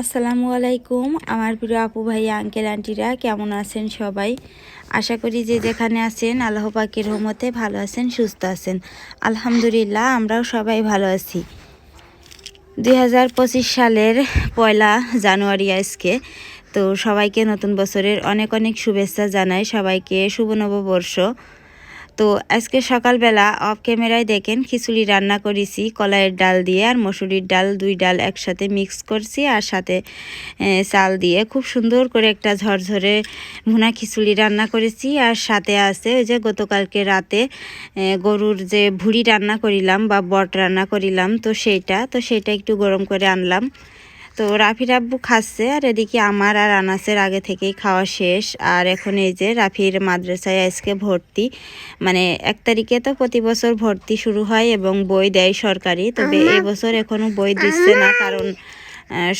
আসসালামু আলাইকুম। আমার প্রিয় আপু ভাই আঙ্কেল আন্টিরা কেমন আছেন সবাই? আশা করি যে যেখানে আছেন, আল্লাহ পাকের রহমতে ভালো আছেন, সুস্থ আছেন। আলহামদুলিল্লাহ, আমরাও সবাই ভালো আছি। দুই হাজার পঁচিশ সালের পয়লা জানুয়ারি আজকে, তো সবাইকে নতুন বছরের অনেক অনেক শুভেচ্ছা জানাই, সবাইকে শুভ নববর্ষ। তো আজকে সকালবেলা অফ ক্যামেরায় দেখেন, খিচুড়ি রান্না করেছি, কলাইয়ের ডাল দিয়ে আর মসুরির ডাল, দুই ডাল একসাথে মিক্স করছি আর সাথে চাল দিয়ে। খুব সুন্দর করে একটা ঝরঝরে ভুনা খিচুড়ি রান্না করেছি আর সাথে আছে ওই যে গতকালকে রাতে গরুর যে ভুড়ি রান্না করিলাম বা বট রান্না করিলাম, তো সেইটা তো সেইটা একটু গরম করে আনলাম। তো রাফি রাব্বু খাচ্ছে আর এদিকে আমার আর আনাসের আগে থেকেই খাওয়া শেষ। আর এখন এই যে রাফির মাদ্রাসায় আজকে ভর্তি। মানে এক তারিখে তো প্রতি বছর ভর্তি শুরু হয় এবং বই দেয় সরকারি। তবে এই বছর এখনও বই দিচ্ছে না কারণ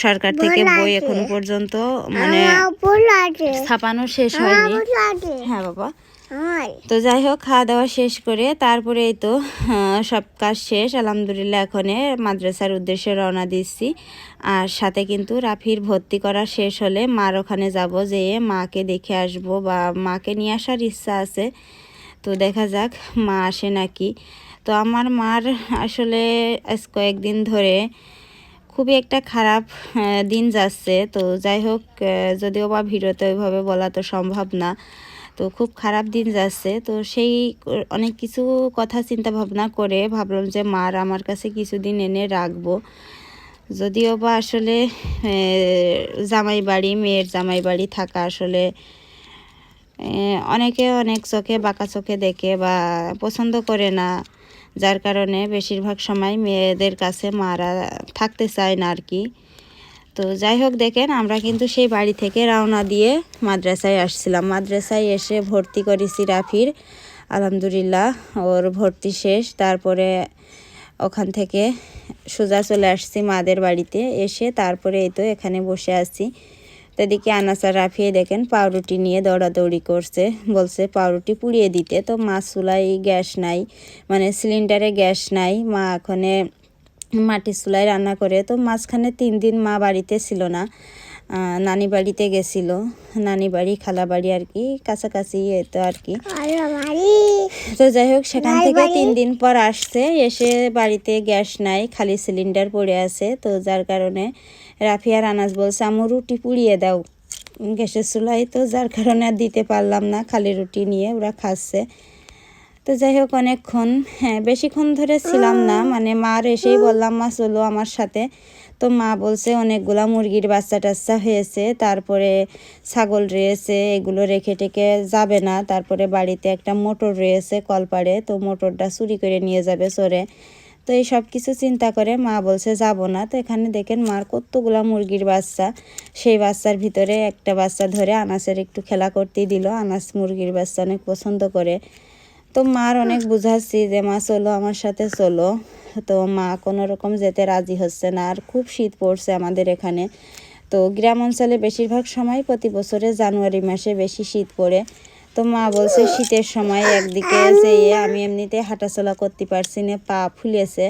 সরকার থেকে বই এখনও পর্যন্ত মানে ছাপানো শেষ হয়নি। হ্যাঁ বাবা। তো যাই হোক, খাওয়া দাওয়া শেষ করে তারপরে এই তো সব কাজ শেষ। আলহামদুলিল্লাহ এখনে মাদ্রাসার উদ্দেশ্যে রওনা দিচ্ছি। আর সাথে কিন্তু রাফির ভর্তি করা শেষ হলে মার ওখানে যাব যে মাকে দেখে আসব বা মাকে নিয়ে আসার ইচ্ছা আছে। তো দেখা যাক, মা আসে নাকি। তো আমার মার আসলে আজ কয়েকদিন ধরে খুবই একটা খারাপ দিন যাচ্ছে। তো যাই হোক যদিও বা ভিডিওতে ওইভাবে বলা তো সম্ভব না। তো খুব খারাপ দিন যাচ্ছে। তো সেই অনেক কিছু কথা চিন্তা ভাবনা করে ভাবলাম যে মার আমার কাছে কিছুদিন এনে রাখব। যদিও বা আসলে জামাই বাড়ি মেয়ের জামাই বাড়ি থাকা আসলে অনেকে অনেক চোখে বাঁকা চোখে দেখে বা পছন্দ করে না। যার কারণে বেশিরভাগ সময় মেয়েদের কাছে মারা থাকতে চায় না আর কি। তো যাই হোক দেখেন, আমরা কিন্তু সেই বাড়ি থেকে রওনা দিয়ে মাদ্রাসায় আসছিলাম। মাদ্রাসায় এসে ভর্তি করেছি রাফির, আলহামদুলিল্লাহ, ওর ভর্তি শেষ। তারপরে ওখান থেকে সোজা চলে আসছি মাদের বাড়িতে, এসে তারপরে এই তো এখানে বসে আছি। তো এদিকে আনাসার রাফিয়ে দেখেন, পাউরুটি নিয়ে দৌড়াদৌড়ি করছে। বলছে, পাউরুটি পুড়িয়ে দিতে। তো মা চুলাই গ্যাস নাই মানে সিলিন্ডারে গ্যাস নাই। মা এখানে মাটির চুলায় রান্না করে। তো মাঝখানে তিন দিন মা বাড়িতে ছিল না। নানি বাড়িতে গেছিল। নানি বাড়ি খালা বাড়ি আর কি কাছাকাছি তো আর কি। তো যাই হোক সেখান থেকে তিন দিন পর আসছে। এসে বাড়িতে গ্যাস নাই খালি সিলিন্ডার পড়ে আছে। তো যার কারণে রাফিয়ার আনাজ বলছে আমু রুটি পুড়িয়ে দাও গ্যাসের চুলায়। তো যার কারণে আর দিতে পারলাম না খালি রুটি নিয়ে ওরা খাচ্ছে। তো যাই হোক, অনেকক্ষণ হ্যাঁ বেশিক্ষণ ধরে ছিলাম না। মানে মার এসেই বললাম, মা, চলো আমার সাথে। তো মা বলছে, অনেকগুলা মুরগির বাচ্চা টাচ্চা হয়েছে। তারপরে ছাগল রয়েছে, এগুলো রেখে টেকে যাবে না। তারপরে বাড়িতে একটা মোটর রয়েছে কলপাড়ে। তো মোটরটা চুরি করে নিয়ে যাবে চোরে। তো এই সব কিছু চিন্তা করে মা বলছে, যাব না। তো এখানে দেখেন, মার কতগুলা মুরগির বাচ্চা। সেই বাচ্চার ভিতরে একটা বাচ্চা ধরে আনাসের একটু খেলা করতেই দিল। আনাস মুরগির বাচ্চা অনেক পছন্দ করে। তো মার অনেক বুঝাচ্ছি যে, মা, চলো, আমার সাথে চলো। তো মা কোনো রকম যেতে রাজি হচ্ছে না। আর খুব শীত পড়ছে আমাদের এখানে। তো গ্রাম অঞ্চলে বেশিরভাগ সময় প্রতি বছরে জানুয়ারি মাসে বেশি শীত পড়ে। তো মা বলছে, শীতের সময় একদিকে যেয়ে আমি এমনিতে হাঁটাচলা করতে পারছি না, পা ফুলেছে।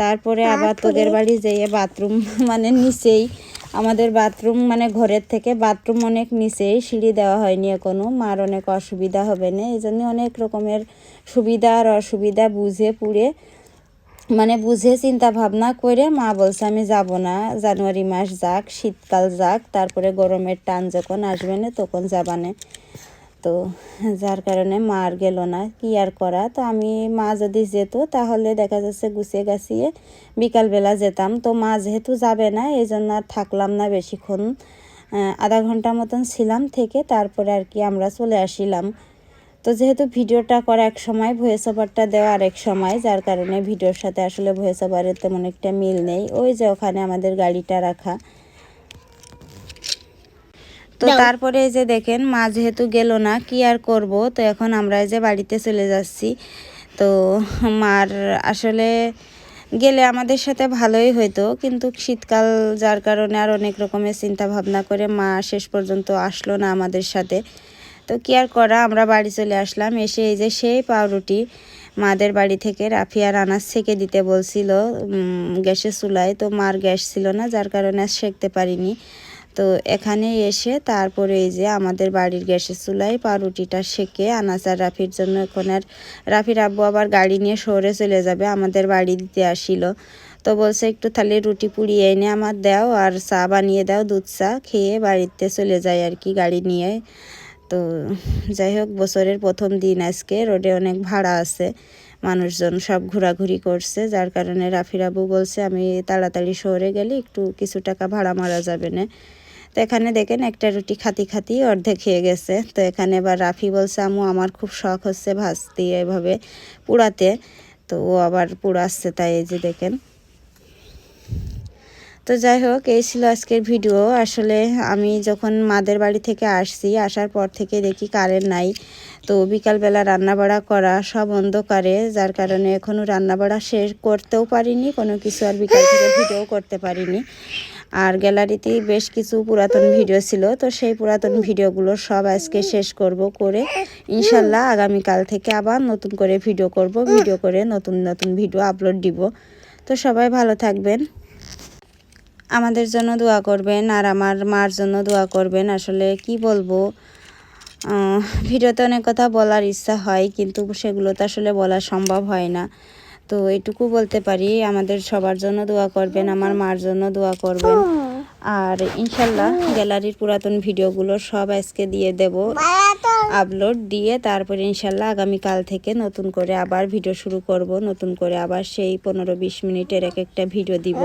তারপরে আবার তোদের বাড়ি যেয়ে বাথরুম মানে নিচেই আমাদের বাথরুম মানে ঘরের থেকে বাথরুম অনেক নিচেই সিঁড়ি দেওয়া হয়নি কোনো মার অনেক অসুবিধা হবে না এই জন্য অনেক রকমের সুবিধা আর অসুবিধা বুঝে পুড়ে মানে বুঝে চিন্তা ভাবনা করে মা বলছে, আমি যাব না, জানুয়ারি মাস যাক, শীতকাল যাক, তারপরে গরমের টান যখন আসবে না, তখন যাবানে তো যার কারণে মা আর গেল না, কি আর করা? তো আমি মা যদি যেত তাহলে দেখা যাচ্ছে গুছিয়ে গাছিয়ে বিকালবেলা যেতাম। তো মা যেহেতু যাবে না এই জন্য আর থাকলাম না বেশিক্ষণ। আধা ঘণ্টা মতন ছিলাম থেকে তারপরে আর কি আমরা চলে আসিলাম। তো যেহেতু ভিডিওটা করা এক সময় ভয়েস ওভারটা দেওয়া আরেক সময়, যার কারণে ভিডিওর সাথে আসলে ভয়েস ওভারের তেমন একটা মিল নেই। ওই যে ওখানে আমাদের গাড়িটা রাখা। তো তারপরে এই যে দেখেন মা যেহেতু গেল না কি আর করব? তো এখন আমরা এই যে বাড়িতে চলে যাচ্ছি। তো মার আসলে গেলে আমাদের সাথে ভালোই হইতো কিন্তু শীতকাল যার কারণে আর অনেক রকমের চিন্তা ভাবনা করে মা শেষ পর্যন্ত আসলো না আমাদের সাথে। তো কি আর করা আমরা বাড়ি চলে আসলাম এসে এই যে সেই পাউরুটি মাদের বাড়ি থেকে রাফি আর আনাজ সেকে দিতে বলছিল গ্যাসের চুলায়। তো মার গ্যাস ছিল না যার কারণে আর সেকতে পারিনি। তো এখানে এসে তারপরে এই যে আমাদের বাড়ির গ্যাসের চুলায় পাউরুটিটা আনাজ আর রাফির জন্য এখন আর রাফির আব্বু আবার গাড়ি নিয়ে শহরে চলে যাবে, আমাদের বাড়ি দিতে আসিল। তো বলছে একটু তাহলে রুটি পুড়িয়ে এনে আমার দাও আর চা বানিয়ে দাও, দুধ চা খেয়ে বাড়িতে চলে যায় আর কি গাড়ি নিয়ে। তো যাই হোক, বছরের প্রথম দিন আজকে, রোডে অনেক ভাড়া আছে, মানুষজন সব ঘোরাঘুরি করছে, যার কারণে রাফির আবু বলছে, আমি তাড়াতাড়ি শহরে গেলে একটু কিছু টাকা ভাড়া মারা যাবে না। তো এখানে দেখেন একটা রুটি খাতি খাতি অর্ধেক খেয়ে গেছে। তো এখানে এবার রাফি বলছে আমু আমার খুব শখ হচ্ছে ভাজতে এভাবে পুড়াতে। তো ও আবার পুড়াচ্ছে তাই এই যে দেখেন। তো যাই হোক, এই ছিল আজকের ভিডিও। আসলে আমি যখন মাদের বাড়ি থেকে আসছি, আসার পর থেকে দেখি কারেন্ট নাই। তো বিকালবেলা রান্নাবাড়া করা সব অন্ধকারে, যার কারণে এখনও রান্নাবাড়া শেষ করতেও পারিনি, কোনো কিছু আর বিকাল থেকে ভিডিও করতে পারিনি। আর গ্যালারিতেই বেশ কিছু পুরাতন ভিডিও ছিল, তো সেই পুরাতন ভিডিওগুলো সব আজকে শেষ করব করে ইনশাল্লাহ আগামীকাল থেকে আবার নতুন করে ভিডিও করব, ভিডিও করে নতুন নতুন ভিডিও আপলোড দিব। তো সবাই ভালো থাকবেন। আমাদের জন্য দোয়া করবেন আর আমার মার জন্য দোয়া করবেন। আসলে কি বলব ভিডিওতে অনেক কথা বলার ইচ্ছা হয়, কিন্তু সেগুলো তো আসলে বলা সম্ভব হয় না। তো এটুকু বলতে পারি, আমাদের সবার জন্য দোয়া করবেন, আমার মার জন্য দোয়া করবেন। আর ইনশাল্লাহ গ্যালারির পুরাতন ভিডিওগুলো সব আজকে দিয়ে দেব, আপলোড দিয়ে তারপরে ইনশাল্লাহ আগামীকাল থেকে নতুন করে আবার ভিডিও শুরু করব, নতুন করে আবার সেই পনেরো বিশ মিনিটের এক একটা ভিডিও দিব।